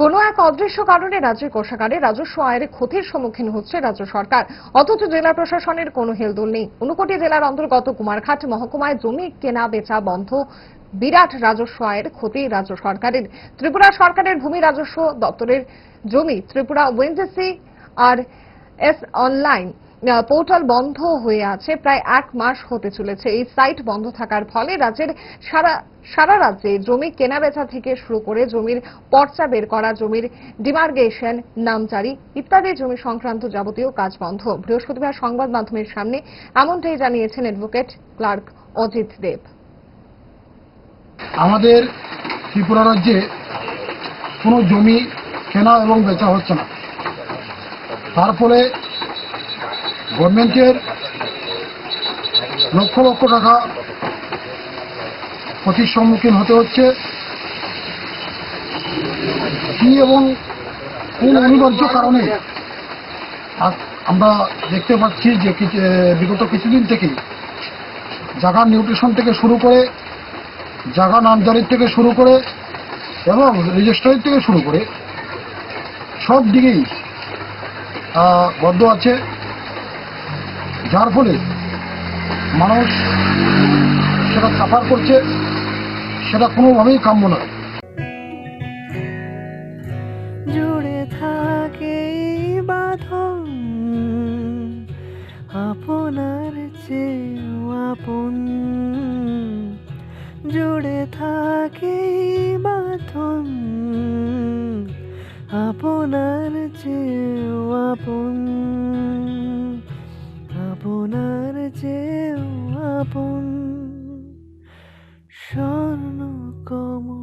কোনো এক অদৃশ্য কারণে রাজ্যের কোষাগারে রাজস্ব আয়ের ক্ষতির সম্মুখীন হচ্ছে রাজ্য সরকার। অথচ জেলা প্রশাসনের কোনো হেলদোল নেই। উনকোটি জেলার অন্তর্গত কুমারঘাট মহকুমায় জমি কেনা, বেচা বন্ধ। বিরাট রাজস্ব আয়ের ক্ষতি রাজ্য সরকারের। ত্রিপুরা সরকারের ভূমি রাজস্ব দপ্তরের জমি ত্রিপুরা ওয়েন্ডেসি আর এস অনলাইন পোর্টাল বন্ধ হয়ে আছে, প্রায় এক মাস হতে চলেছে। এই সাইট বন্ধ থাকার ফলে রাজ্যের সারা সারা রাজ্যে জমি কেনাবেচা থেকে শুরু করে জমির পর্চা বের করা, জমির ডিমার্গেশন নামজারি ইত্যাদি জমি সংক্রান্ত যাবতীয় কাজ বন্ধ। বৃহস্পতিবার সংবাদ মাধ্যমের সামনে এমনটাই জানিয়েছেন অ্যাডভোকেট ক্লার্ক অজিত দেব। আমাদের ত্রিপুরা রাজ্যে কোনো জমি কেনা এবং বেচা হচ্ছে না। তার ফলে গভর্নমেন্টের লক্ষ লক্ষ টাকা ক্ষতির সম্মুখীন হতে হচ্ছে। কি এবং কোন অনিবার্য কারণে? আমরা দেখতে পাচ্ছি যে বিগত কিছুদিন থেকে জায়গার নিউট্রিশন থেকে শুরু করে, জাগা নামজারির থেকে শুরু করে এবং রেজিস্ট্রারি থেকে শুরু করে সব দিকেই বদ্ধ আছে। যার ফলে মানুষ সেটা সাফার করছে, সেটা কোনোভাবেই কাম্য নয়। জুড়ে থাকে বাঁধন, আপনার চেয়েও আপন। জুড়ে থাকে বাঁধন, আপনার চেয়েও আপন। স্বর্ণ কমল।